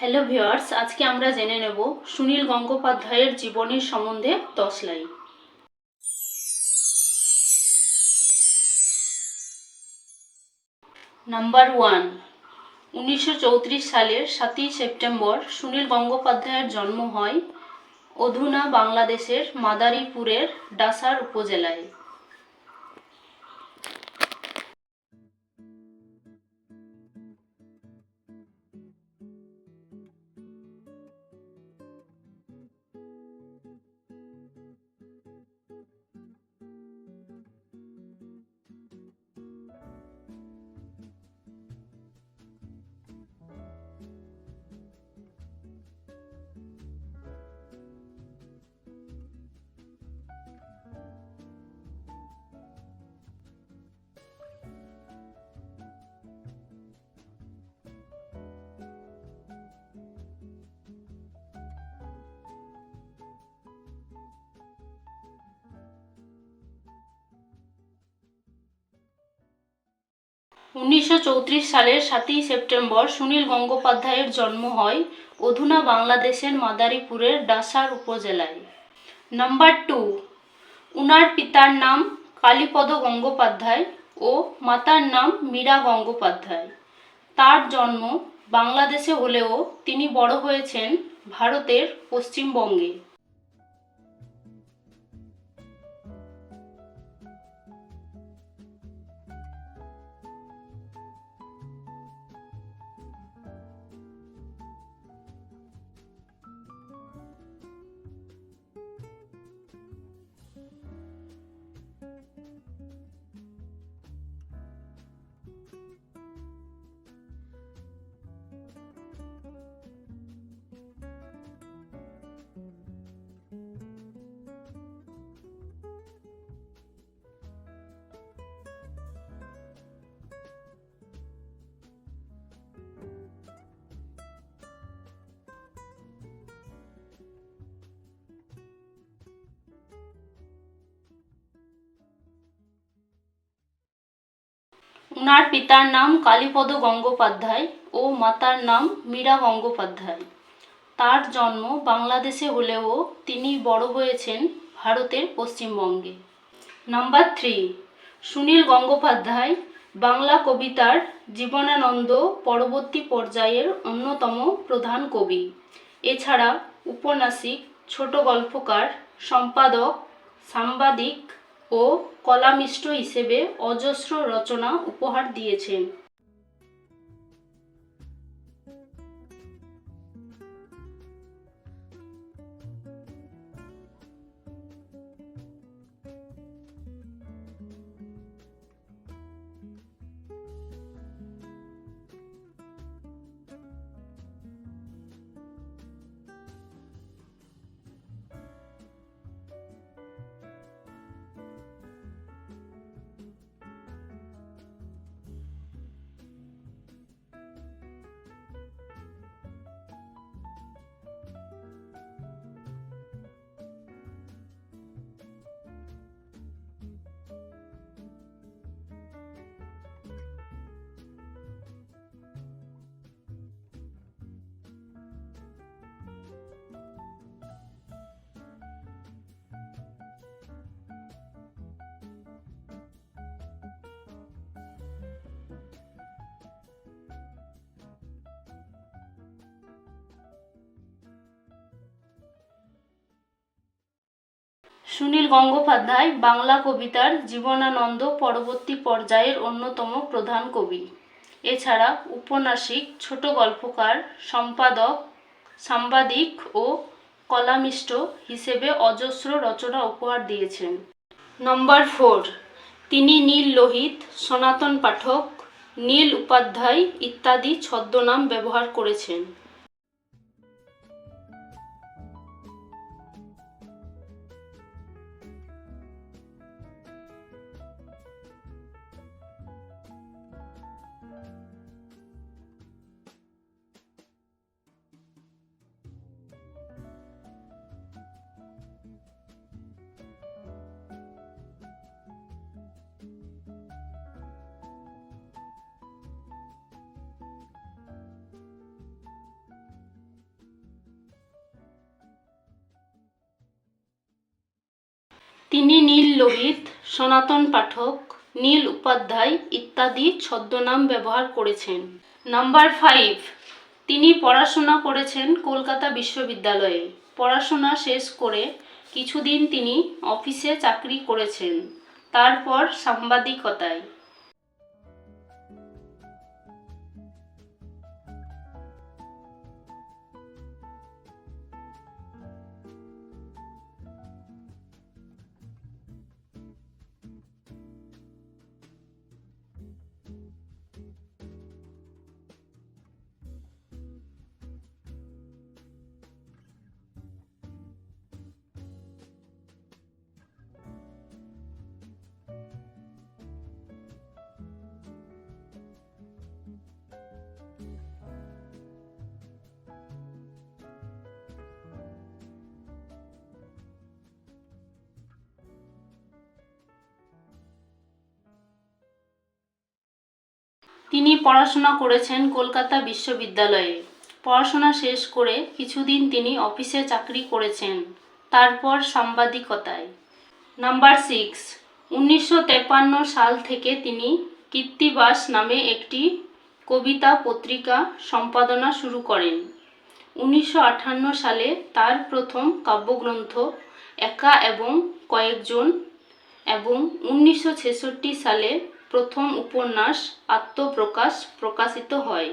Hello viewers আজকে আমরা জেনে নেব সুনীল গঙ্গোপাধ্যায়ের জীবনীর সম্বন্ধে দশ লাইন। নাম্বার ওয়ান উনিশশো চৌত্রিশ সালের সাতই সেপ্টেম্বর সুনীল গঙ্গোপাধ্যায়ের জন্ম হয় অধুনা বাংলাদেশের মাদারীপুরের ডাসার উপজেলায়। উনিশশো চৌত্রিশ সালের সাতই সেপ্টেম্বর সুনীল গঙ্গোপাধ্যায়ের জন্ম হয় অধুনা বাংলাদেশের মাদারীপুরের ডাসার উপজেলায়। নাম্বার টু, উনার পিতার নাম কালীপদ গঙ্গোপাধ্যায় ও মাতার নাম মীরা গঙ্গোপাধ্যায়। তার জন্ম বাংলাদেশে হলেও তিনি বড় হয়েছেন ভারতের পশ্চিমবঙ্গে। উনার পিতার নাম কালীপদ গঙ্গোপাধ্যায় ও মাতার নাম মীরা গঙ্গোপাধ্যায়। তার জন্ম বাংলাদেশে হলেও তিনি বড় হয়েছেন ভারতের পশ্চিমবঙ্গে। নাম্বার থ্রি, সুনীল গঙ্গোপাধ্যায় বাংলা কবিতার জীবনানন্দ পরবর্তী পর্যায়ের অন্যতম প্রধান কবি। এছাড়া উপন্যাসিক, ছোট গল্পকার, সম্পাদক, সাংবাদিক ও কলামিষ্ট হিসেবে অজস্র রচনা উপহার দিয়েছেন। সুনীল গঙ্গোপাধ্যায়, বাংলা কবিতার জীবনানন্দ পরবর্তী পর্যায়ের অন্যতম প্রধান কবি। এছাড়া উপন্যাসিক ছোট গল্পকার, সম্পাদক, সাংবাদিক ও কলামিষ্ট হিসেবে অজস্র রচনা উপহার দিয়েছেন। নম্বর ফোর, তিনি নীল লোহিত, সনাতন পাঠক, নীল উপাধ্যায় ইত্যাদি ছদ্মনাম ব্যবহার করেছেন। তিনি নীল লোহিত, সনাতন পাঠক, নীল উপাধ্যায় ইত্যাদি ছদ্মনাম ব্যবহার করেছেন। নাম্বার ফাইভ, তিনি পড়াশোনা করেছেন কলকাতা বিশ্ববিদ্যালয়ে। পড়াশোনা শেষ করে কিছুদিন তিনি অফিসে চাকরি করেছেন, তারপর সাংবাদিকতায়। তিনি পড়াশোনা করেছেন কলকাতা বিশ্ববিদ্যালয়ে। পড়াশোনা শেষ করে কিছুদিন তিনি অফিসে চাকরি করেছেন, তারপর সাংবাদিকতায়। নাম্বার সিক্স উনিশশো সাল থেকে তিনি কীর্তিবাস নামে একটি কবিতা পত্রিকা সম্পাদনা শুরু করেন। উনিশশো আটান্ন সালে তার প্রথম কাব্যগ্রন্থ একা এবং কয়েকজন এবং উনিশশো ছেষট্টি সালে প্রথম উপন্যাস আত্মপ্রকাশ প্রকাশিত হয়।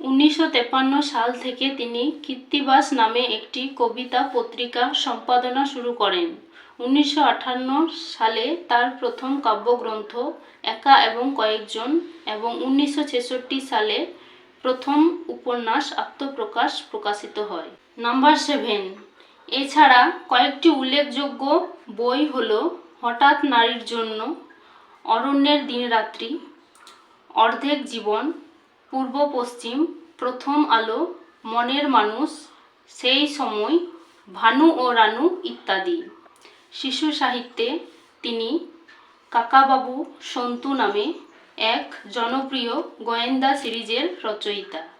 উনিশশো সাল থেকে তিনি কীর্তিবাস নামে একটি কবিতা পত্রিকা সম্পাদনা শুরু করেন। উনিশশো আটান্ন সালে তার প্রথম কাব্যগ্রন্থ একা এবং কয়েকজন এবং উনিশশো ছেষট্টি সালে প্রথম উপন্যাস আত্মপ্রকাশ প্রকাশিত হয়। Number seven. এছাড়া কয়েকটি উল্লেখযোগ্য বই হল হঠাৎ নারীর জন্য অরণ্যের দিনরাত্রি, অর্ধেক জীবন পূর্ব পশ্চিম প্রথম আলো, মনের মানুষ, সেই সময় ভানু ও রানু ইত্যাদি। শিশু সাহিত্যে তিনি কাকাবাবু সন্তু নামে এক জনপ্রিয় গোয়েন্দা সিরিজের রচয়িতা।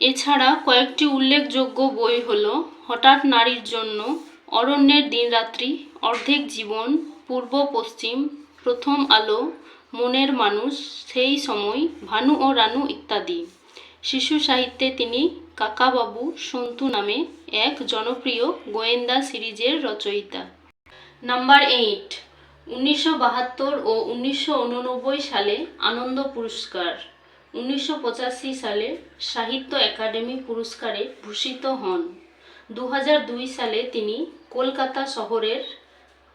এছাড়া কয়েকটি উল্লেখযোগ্য বই হলো হঠাৎ নারীর জন্য অরণ্যের দিনরাত্রি, অর্ধেক জীবন, পূর্ব পশ্চিম, প্রথম আলো, মনের মানুষ, সেই সময়, ভানু ও রানু ইত্যাদি। শিশু সাহিত্যে তিনি কাকাবাবু সন্তু নামে এক জনপ্রিয় গোয়েন্দা সিরিজের রচয়িতা। নাম্বার এইট, উনিশশো বাহাত্তর ও উনিশশো উননব্বই সালে আনন্দ পুরস্কার। উনিশশো পঁচাশি সালে সাহিত্য একাডেমি পুরস্কারে ভূষিত হন। দু সালে তিনি কলকাতা শহরের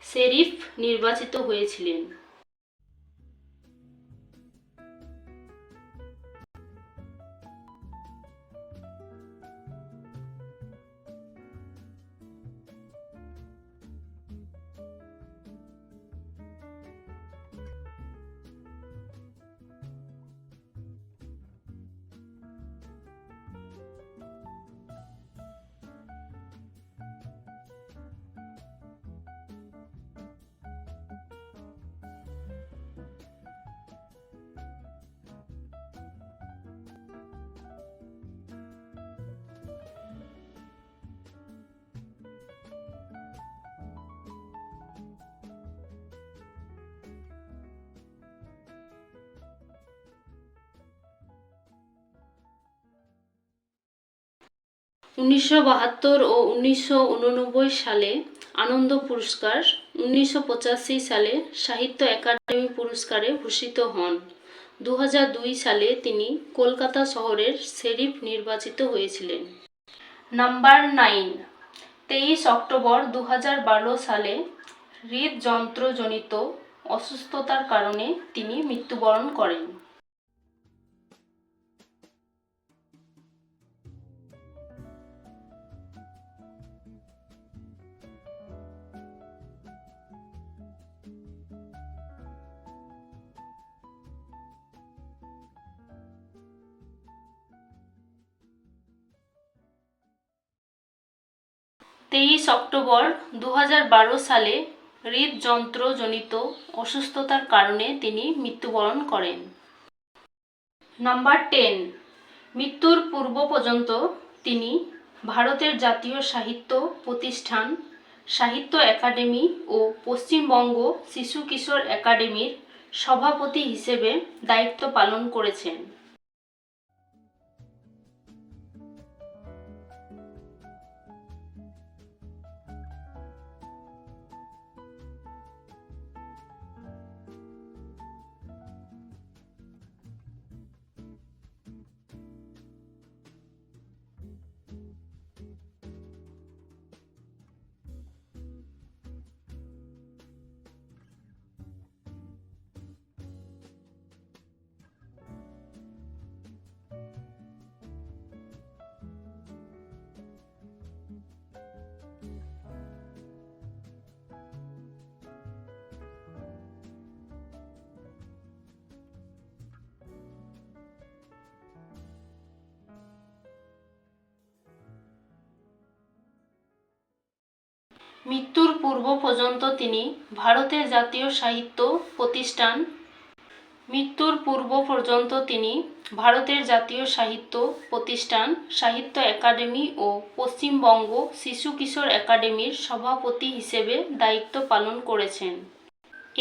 শেরিফ নির্বাচিত হয়েছিলেন। উনিশশো বাহাত্তর ও উনিশশো উননব্বই সালে আনন্দ পুরস্কার, উনিশশো পঁচাশি সালে সাহিত্য একাডেমি পুরস্কারে ভূষিত হন। দু সালে তিনি কলকাতা শহরের শেরিফ নির্বাচিত হয়েছিলেন। নাম্বার নাইন, তেইশ অক্টোবর দু সালে হৃদযন্ত্রজনিত অসুস্থতার কারণে তিনি মৃত্যুবরণ করেন। তেইশ অক্টোবর দু হাজার বারো সালে হৃদযন্ত্রজনিত অসুস্থতার কারণে তিনি মৃত্যুবরণ করেন। নাম্বার টেন, মৃত্যুর পূর্ব পর্যন্ত তিনি ভারতের জাতীয় সাহিত্য প্রতিষ্ঠান, সাহিত্য একাডেমি ও পশ্চিমবঙ্গ শিশু কিশোর একাডেমির সভাপতি হিসেবে দায়িত্ব পালন করেছেন। মৃত্যুর পূর্ব পর্যন্ত তিনি ভারতের জাতীয় সাহিত্য প্রতিষ্ঠান। মৃত্যুর পূর্ব পর্যন্ত তিনি ভারতের জাতীয় সাহিত্য প্রতিষ্ঠান, সাহিত্য একাডেমি ও পশ্চিমবঙ্গ শিশু কিশোর একাডেমির সভাপতি হিসেবে দায়িত্ব পালন করেছেন।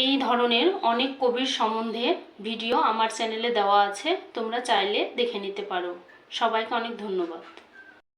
এই ধরনের অনেক কবির সম্বন্ধে ভিডিও আমার চ্যানেলে দেওয়া আছে, তোমরা চাইলে দেখে নিতে পারো। সবাইকে অনেক ধন্যবাদ।